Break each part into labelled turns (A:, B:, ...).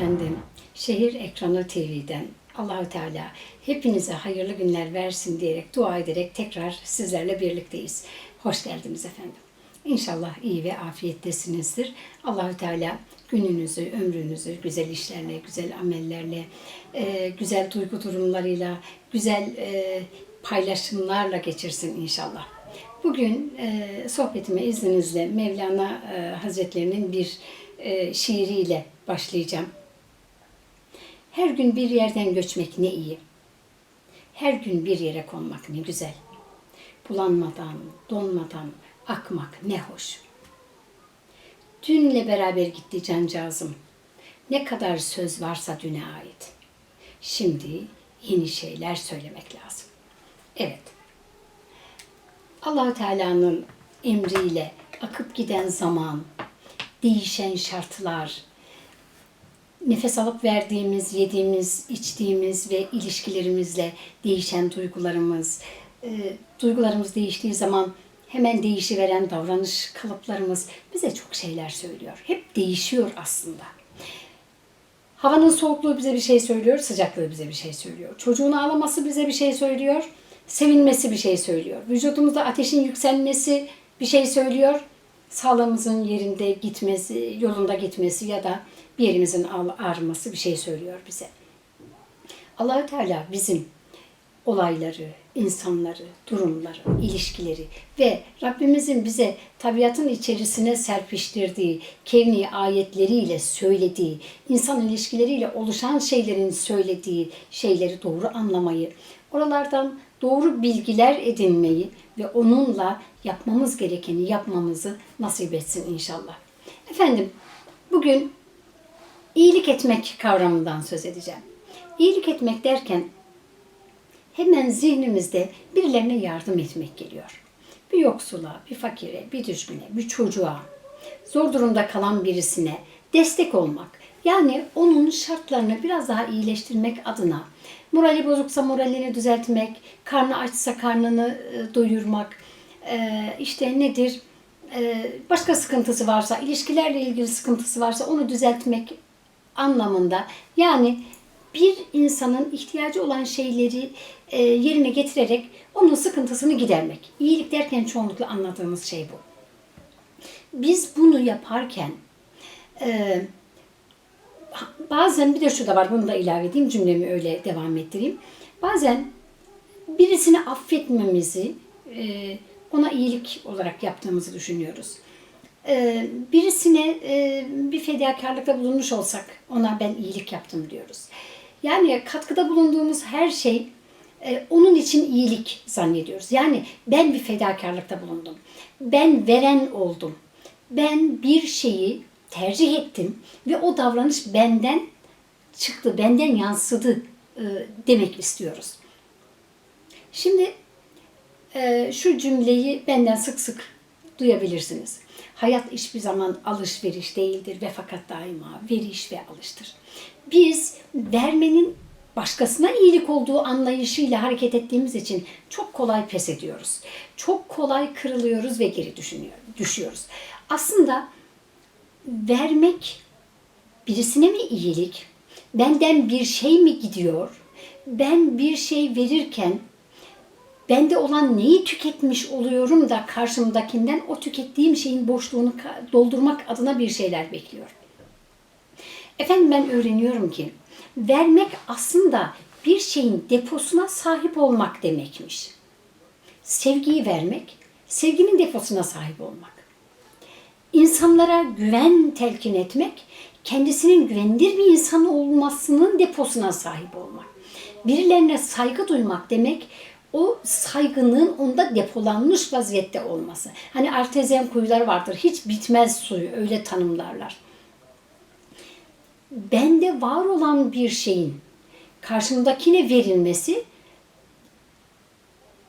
A: efendim. Şehir Ekranı TV'den Allahü Teala hepinize hayırlı günler versin diyerek dua ederek tekrar sizlerle birlikteyiz. Hoş geldiniz efendim. İnşallah iyi ve afiyettesinizdir. Allahü Teala gününüzü, ömrünüzü güzel işlerle, güzel amellerle, e, güzel duygu durumlarıyla, güzel e, paylaşımlarla geçirsin inşallah. Bugün e, sohbetime izninizle Mevlana Hazretlerinin bir şiiriyle başlayacağım. Her gün bir yerden göçmek ne iyi. Her gün bir yere konmak ne güzel. Bulanmadan, donmadan akmak ne hoş. Dünle beraber gitti cancağızım. Ne kadar söz varsa düne ait. Şimdi yeni şeyler söylemek lazım. Evet. Allahu Teala'nın emriyle akıp giden zaman, değişen şartlar, nefes alıp verdiğimiz, yediğimiz, içtiğimiz ve ilişkilerimizle değişen duygularımız, e, duygularımız değiştiği zaman hemen değişiveren davranış kalıplarımız bize çok şeyler söylüyor. Hep değişiyor aslında. Havanın soğukluğu bize bir şey söylüyor, sıcaklığı bize bir şey söylüyor. Çocuğun ağlaması bize bir şey söylüyor, sevinmesi bir şey söylüyor. Vücudumuzda ateşin yükselmesi bir şey söylüyor. Sağlığımızın yerinde gitmesi, yolunda gitmesi ya da bir yerimizin ağrıması bir şey söylüyor bize. Allahü Teala bizim olayları, insanları, durumları, ilişkileri ve Rabbimizin bize tabiatın içerisine serpiştirdiği, kevni ayetleriyle söylediği, insan ilişkileriyle oluşan şeylerin söylediği şeyleri doğru anlamayı, oralardan doğru bilgiler edinmeyi ve onunla yapmamız gerekeni yapmamızı nasip etsin inşallah. Efendim, bugün iyilik etmek kavramından söz edeceğim. İyilik etmek derken hemen zihnimizde birilerine yardım etmek geliyor. Bir yoksula, bir fakire, bir düşküne, bir çocuğa, zor durumda kalan birisine destek olmak. Yani onun şartlarını biraz daha iyileştirmek adına morali bozuksa moralini düzeltmek, karnı açsa karnını e, doyurmak, e, işte nedir, e, başka sıkıntısı varsa, ilişkilerle ilgili sıkıntısı varsa onu düzeltmek anlamında. Yani bir insanın ihtiyacı olan şeyleri yerine getirerek onun sıkıntısını gidermek. İyilik derken çoğunlukla anladığımız şey bu. Biz bunu yaparken bazen bir de şu da var bunu da ilave edeyim cümlemi öyle devam ettireyim. Bazen birisini affetmemizi e, ona iyilik olarak yaptığımızı düşünüyoruz. E, birisine e, bir fedakarlıkta bulunmuş olsak ona ben iyilik yaptım diyoruz. Yani katkıda bulunduğumuz her şey onun için iyilik zannediyoruz. Yani ben bir fedakarlıkta bulundum. Ben veren oldum. Ben bir şeyi tercih ettim ve o davranış benden çıktı, benden yansıdı e, demek istiyoruz. Şimdi e, şu cümleyi benden sık sık duyabilirsiniz. Hayat hiçbir zaman alışveriş değildir ve fakat daima veriş ve alıştır. Biz vermenin başkasına iyilik olduğu anlayışıyla hareket ettiğimiz için çok kolay pes ediyoruz. Çok kolay kırılıyoruz ve geri düşünüyor, düşüyoruz. Aslında vermek birisine mi iyilik? Benden bir şey mi gidiyor? Ben bir şey verirken bende olan neyi tüketmiş oluyorum da karşımdakinden o tükettiğim şeyin boşluğunu doldurmak adına bir şeyler bekliyorum. Efendim ben öğreniyorum ki vermek aslında bir şeyin deposuna sahip olmak demekmiş. Sevgiyi vermek, sevginin deposuna sahip olmak. İnsanlara güven telkin etmek, kendisinin güvenilir bir insan olmasının deposuna sahip olmak. Birilerine saygı duymak demek, o saygının onda depolanmış vaziyette olması. Hani artezyen kuyular vardır, hiç bitmez suyu, öyle tanımlarlar bende var olan bir şeyin karşımdakine verilmesi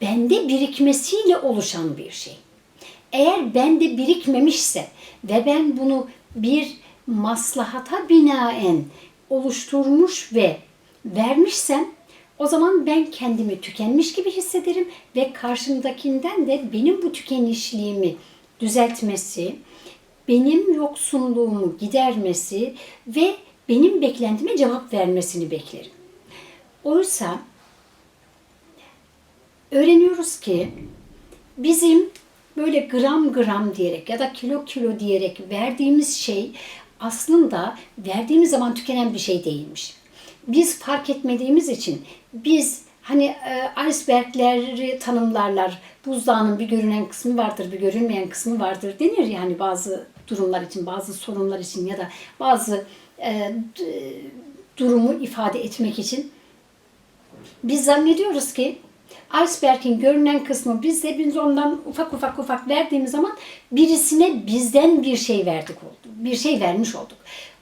A: bende birikmesiyle oluşan bir şey. Eğer bende birikmemişse ve ben bunu bir maslahata binaen oluşturmuş ve vermişsem o zaman ben kendimi tükenmiş gibi hissederim ve karşımdakinden de benim bu tükenişliğimi düzeltmesi, benim yoksunluğumu gidermesi ve benim beklentime cevap vermesini beklerim. Oysa öğreniyoruz ki bizim böyle gram gram diyerek ya da kilo kilo diyerek verdiğimiz şey aslında verdiğimiz zaman tükenen bir şey değilmiş. Biz fark etmediğimiz için biz hani e, icebergleri tanımlarlar. Buzdağının bir görünen kısmı vardır, bir görünmeyen kısmı vardır denir yani bazı durumlar için, bazı sorunlar için ya da bazı e, durumu ifade etmek için. Biz zannediyoruz ki iceberg'in görünen kısmı biz biz ondan ufak ufak ufak verdiğimiz zaman birisine bizden bir şey verdik oldu. Bir şey vermiş olduk.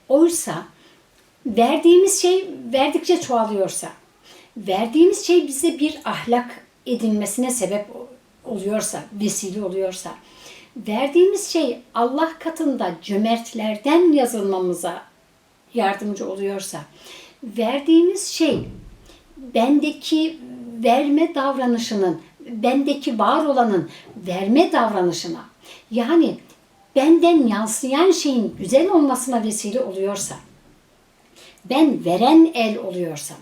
A: Oysa verdiğimiz şey verdikçe çoğalıyorsa, verdiğimiz şey bize bir ahlak edinmesine sebep oluyorsa, vesile oluyorsa, verdiğimiz şey Allah katında cömertlerden yazılmamıza yardımcı oluyorsa, verdiğimiz şey bendeki verme davranışının, bendeki var olanın verme davranışına, yani benden yansıyan şeyin güzel olmasına vesile oluyorsa, ben veren el oluyorsam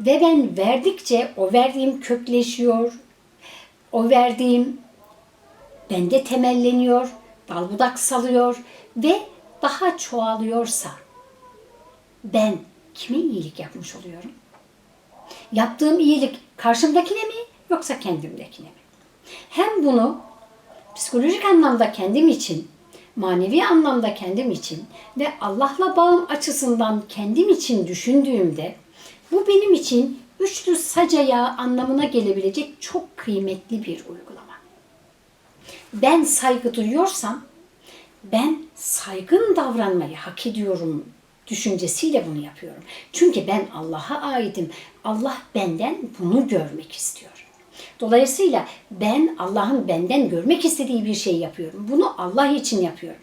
A: ve ben verdikçe o verdiğim kökleşiyor, o verdiğim bende temelleniyor, dal budak salıyor ve daha çoğalıyorsa ben kime iyilik yapmış oluyorum? Yaptığım iyilik karşımdakine mi yoksa kendimdekine mi? Hem bunu psikolojik anlamda kendim için, manevi anlamda kendim için ve Allah'la bağım açısından kendim için düşündüğümde bu benim için üçlü sacaya anlamına gelebilecek çok kıymetli bir uygulama. Ben saygı duyuyorsam ben saygın davranmayı hak ediyorum düşüncesiyle bunu yapıyorum. Çünkü ben Allah'a aitim. Allah benden bunu görmek istiyor. Dolayısıyla ben Allah'ın benden görmek istediği bir şey yapıyorum. Bunu Allah için yapıyorum.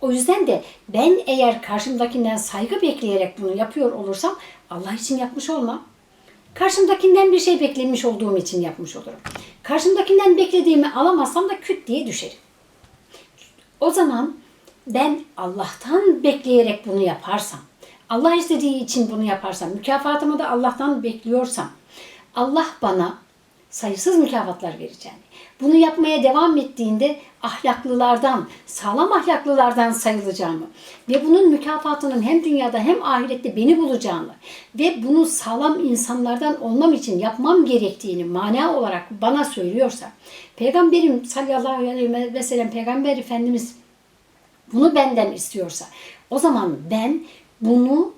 A: O yüzden de ben eğer karşımdakinden saygı bekleyerek bunu yapıyor olursam Allah için yapmış olmam. Karşımdakinden bir şey beklemiş olduğum için yapmış olurum. Karşımdakinden beklediğimi alamazsam da küt diye düşerim. O zaman ben Allah'tan bekleyerek bunu yaparsam, Allah istediği için bunu yaparsam, mükafatımı da Allah'tan bekliyorsam, Allah bana sayısız mükafatlar vereceğini, bunu yapmaya devam ettiğinde ahlaklılardan, sağlam ahlaklılardan sayılacağımı ve bunun mükafatının hem dünyada hem ahirette beni bulacağını ve bunu sağlam insanlardan olmam için yapmam gerektiğini mana olarak bana söylüyorsa, Peygamberim sallallahu aleyhi ve sellem Peygamber Efendimiz bunu benden istiyorsa. O zaman ben bunu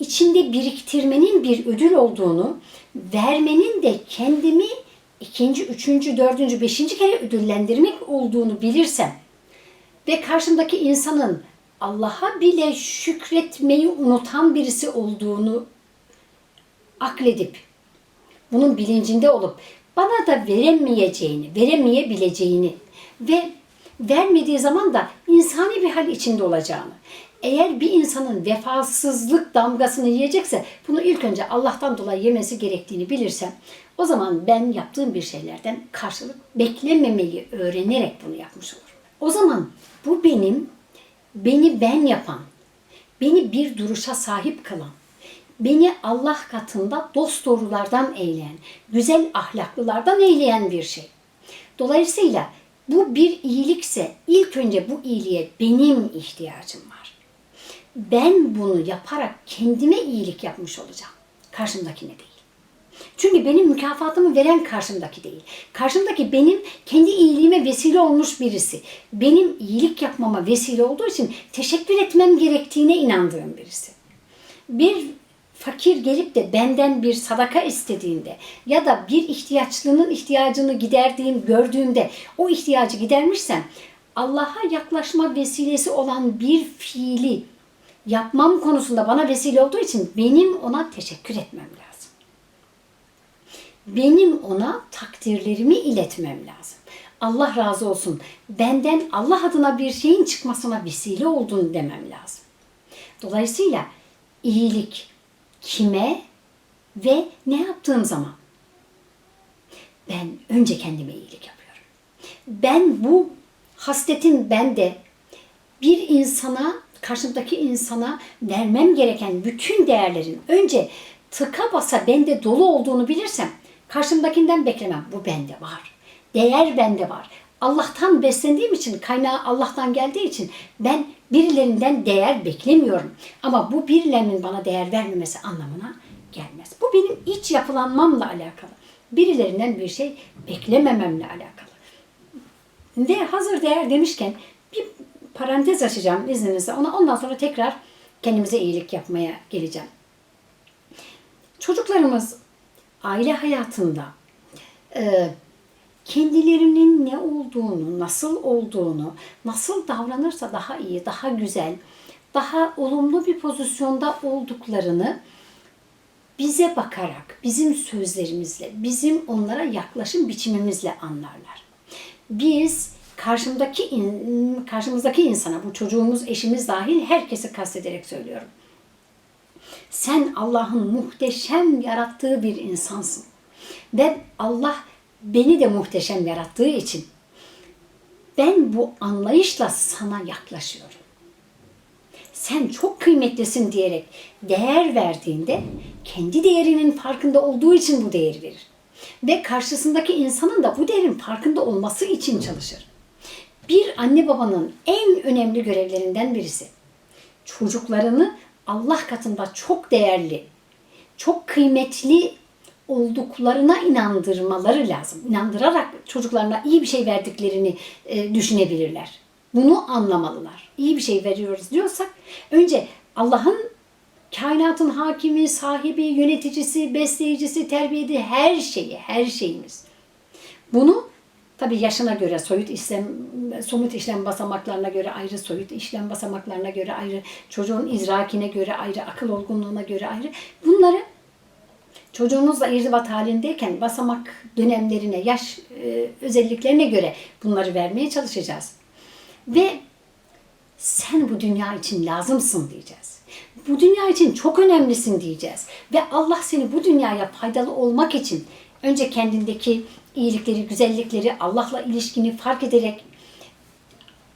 A: içinde biriktirmenin bir ödül olduğunu, vermenin de kendimi ikinci, üçüncü, dördüncü, beşinci kere ödüllendirmek olduğunu bilirsem ve karşımdaki insanın Allah'a bile şükretmeyi unutan birisi olduğunu akledip bunun bilincinde olup bana da veremeyeceğini, veremeyebileceğini ve vermediği zaman da insani bir hal içinde olacağını. Eğer bir insanın vefasızlık damgasını yiyecekse bunu ilk önce Allah'tan dolayı yemesi gerektiğini bilirsem o zaman ben yaptığım bir şeylerden karşılık beklememeyi öğrenerek bunu yapmış olurum. O zaman bu benim beni ben yapan, beni bir duruşa sahip kılan, beni Allah katında dost doğrulardan eyleyen, güzel ahlaklılardan eyleyen bir şey. Dolayısıyla bu bir iyilikse ilk önce bu iyiliğe benim ihtiyacım var. Ben bunu yaparak kendime iyilik yapmış olacağım. Karşımdakine değil. Çünkü benim mükafatımı veren karşımdaki değil. Karşımdaki benim kendi iyiliğime vesile olmuş birisi. Benim iyilik yapmama vesile olduğu için teşekkür etmem gerektiğine inandığım birisi. Bir fakir gelip de benden bir sadaka istediğinde ya da bir ihtiyaçlının ihtiyacını giderdiğim gördüğümde o ihtiyacı gidermişsem Allah'a yaklaşma vesilesi olan bir fiili yapmam konusunda bana vesile olduğu için benim ona teşekkür etmem lazım. Benim ona takdirlerimi iletmem lazım. Allah razı olsun. Benden Allah adına bir şeyin çıkmasına vesile olduğunu demem lazım. Dolayısıyla iyilik kime ve ne yaptığım zaman ben önce kendime iyilik yapıyorum. Ben bu hasletin bende bir insana karşımdaki insana vermem gereken bütün değerlerin önce tıka basa bende dolu olduğunu bilirsem karşımdakinden beklemem. Bu bende var. Değer bende var. Allah'tan beslendiğim için, kaynağı Allah'tan geldiği için ben birilerinden değer beklemiyorum. Ama bu birilerinin bana değer vermemesi anlamına gelmez. Bu benim iç yapılanmamla alakalı. Birilerinden bir şey beklemememle alakalı. Ve hazır değer demişken bir parantez açacağım izninizle. Ona ondan sonra tekrar kendimize iyilik yapmaya geleceğim. Çocuklarımız aile hayatında kendilerinin ne olduğunu, nasıl olduğunu, nasıl davranırsa daha iyi, daha güzel, daha olumlu bir pozisyonda olduklarını bize bakarak, bizim sözlerimizle, bizim onlara yaklaşım biçimimizle anlarlar. Biz karşımdaki karşımızdaki insana, bu çocuğumuz, eşimiz dahil herkesi kastederek söylüyorum. Sen Allah'ın muhteşem yarattığı bir insansın. Ve Allah beni de muhteşem yarattığı için ben bu anlayışla sana yaklaşıyorum. Sen çok kıymetlisin diyerek değer verdiğinde kendi değerinin farkında olduğu için bu değeri verir. Ve karşısındaki insanın da bu değerin farkında olması için çalışır. Bir anne babanın en önemli görevlerinden birisi çocuklarını Allah katında çok değerli, çok kıymetli olduklarına inandırmaları lazım. İnandırarak çocuklarına iyi bir şey verdiklerini e, düşünebilirler. Bunu anlamalılar. İyi bir şey veriyoruz diyorsak önce Allah'ın kainatın hakimi, sahibi, yöneticisi, besleyicisi, terbiyeci her şeyi, her şeyimiz. Bunu tabi yaşına göre soyut işlem, somut işlem basamaklarına göre ayrı, soyut işlem basamaklarına göre ayrı, çocuğun izrakine göre ayrı, akıl olgunluğuna göre ayrı. Bunları çocuğumuzla irtibat halindeyken basamak dönemlerine, yaş e, özelliklerine göre bunları vermeye çalışacağız. Ve sen bu dünya için lazımsın diyeceğiz. Bu dünya için çok önemlisin diyeceğiz. Ve Allah seni bu dünyaya faydalı olmak için önce kendindeki iyilikleri, güzellikleri, Allah'la ilişkini fark ederek,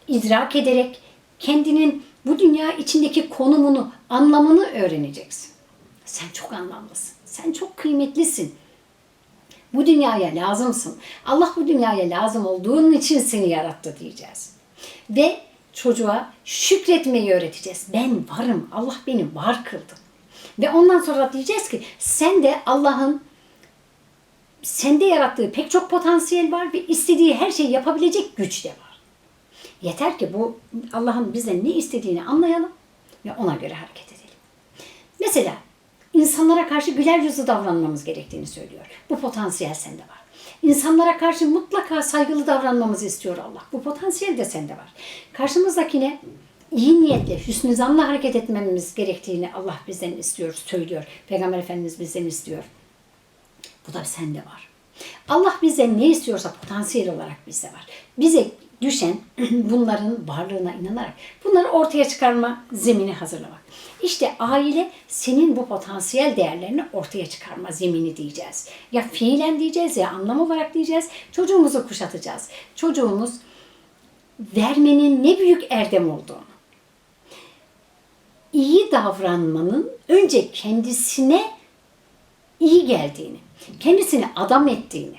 A: idrak ederek kendinin bu dünya içindeki konumunu, anlamını öğreneceksin. Sen çok anlamlısın. Sen çok kıymetlisin. Bu dünyaya lazımsın. Allah bu dünyaya lazım olduğun için seni yarattı diyeceğiz. Ve çocuğa şükretmeyi öğreteceğiz. Ben varım. Allah beni var kıldı. Ve ondan sonra diyeceğiz ki sen de Allah'ın sende yarattığı pek çok potansiyel var ve istediği her şeyi yapabilecek güç de var. Yeter ki bu Allah'ın bize ne istediğini anlayalım ve ona göre hareket edelim. Mesela insanlara karşı güler yüzlü davranmamız gerektiğini söylüyor. Bu potansiyel sende var. İnsanlara karşı mutlaka saygılı davranmamızı istiyor Allah. Bu potansiyel de sende var. Karşımızdakine iyi niyetle, hüsnü zanla hareket etmemiz gerektiğini Allah bizden istiyor, söylüyor. Peygamber Efendimiz bizden istiyor. Bu da sende var. Allah bizden ne istiyorsa potansiyel olarak bizde var. Bize düşen bunların varlığına inanarak bunları ortaya çıkarma zemini hazırlamak. İşte aile senin bu potansiyel değerlerini ortaya çıkarma zemini diyeceğiz. Ya fiilen diyeceğiz ya anlam olarak diyeceğiz. Çocuğumuzu kuşatacağız. Çocuğumuz vermenin ne büyük erdem olduğunu, iyi davranmanın önce kendisine iyi geldiğini, kendisini adam ettiğini,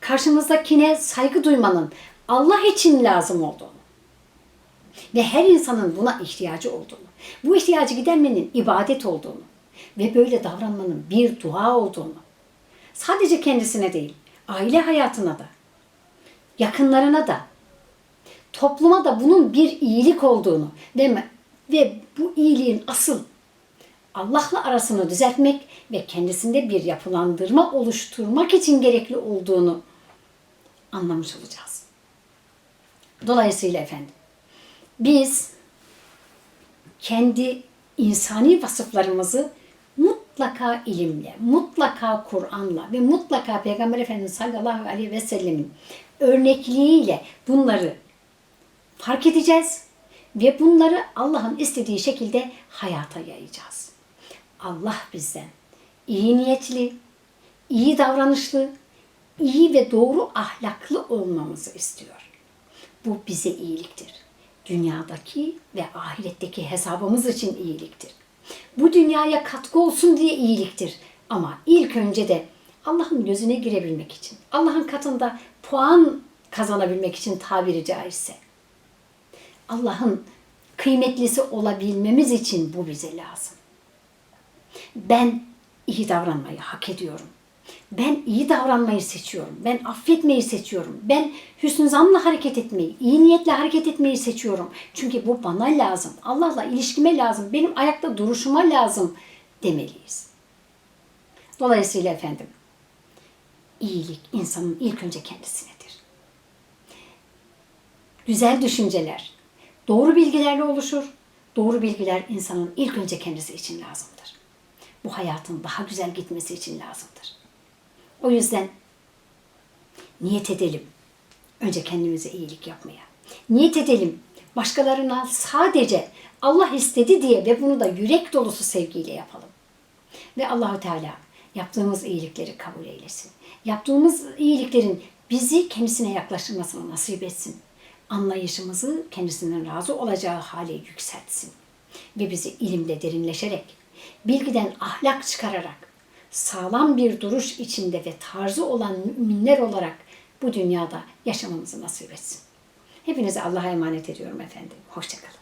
A: karşımızdakine saygı duymanın Allah için lazım olduğunu ve her insanın buna ihtiyacı olduğunu, bu ihtiyacı gidermenin ibadet olduğunu ve böyle davranmanın bir dua olduğunu, sadece kendisine değil, aile hayatına da, yakınlarına da, topluma da bunun bir iyilik olduğunu ve, ve bu iyiliğin asıl Allah'la arasını düzeltmek ve kendisinde bir yapılandırma oluşturmak için gerekli olduğunu anlamış olacağız. Dolayısıyla efendim biz kendi insani vasıflarımızı mutlaka ilimle, mutlaka Kur'an'la ve mutlaka Peygamber Efendimiz sallallahu aleyhi ve sellemin örnekliğiyle bunları fark edeceğiz ve bunları Allah'ın istediği şekilde hayata yayacağız. Allah bizden iyi niyetli, iyi davranışlı, iyi ve doğru ahlaklı olmamızı istiyor. Bu bize iyiliktir. dünyadaki ve ahiretteki hesabımız için iyiliktir. Bu dünyaya katkı olsun diye iyiliktir. Ama ilk önce de Allah'ın gözüne girebilmek için, Allah'ın katında puan kazanabilmek için tabiri caizse. Allah'ın kıymetlisi olabilmemiz için bu bize lazım. Ben iyi davranmayı hak ediyorum. Ben iyi davranmayı seçiyorum. Ben affetmeyi seçiyorum. Ben hüsnü zanla hareket etmeyi, iyi niyetle hareket etmeyi seçiyorum. Çünkü bu bana lazım. Allah'la ilişkime lazım. Benim ayakta duruşuma lazım demeliyiz. Dolayısıyla efendim, iyilik insanın ilk önce kendisinedir. Güzel düşünceler, doğru bilgilerle oluşur. Doğru bilgiler insanın ilk önce kendisi için lazımdır. Bu hayatın daha güzel gitmesi için lazımdır. O yüzden niyet edelim. Önce kendimize iyilik yapmaya. Niyet edelim. Başkalarına sadece Allah istedi diye ve bunu da yürek dolusu sevgiyle yapalım. Ve Allahu Teala yaptığımız iyilikleri kabul eylesin. Yaptığımız iyiliklerin bizi kendisine yaklaştırmasını nasip etsin. Anlayışımızı kendisinden razı olacağı hale yükseltsin. Ve bizi ilimde derinleşerek, bilgiden ahlak çıkararak, sağlam bir duruş içinde ve tarzı olan müminler olarak bu dünyada yaşamamızı nasip etsin. Hepinizi Allah'a emanet ediyorum efendim. Hoşçakalın.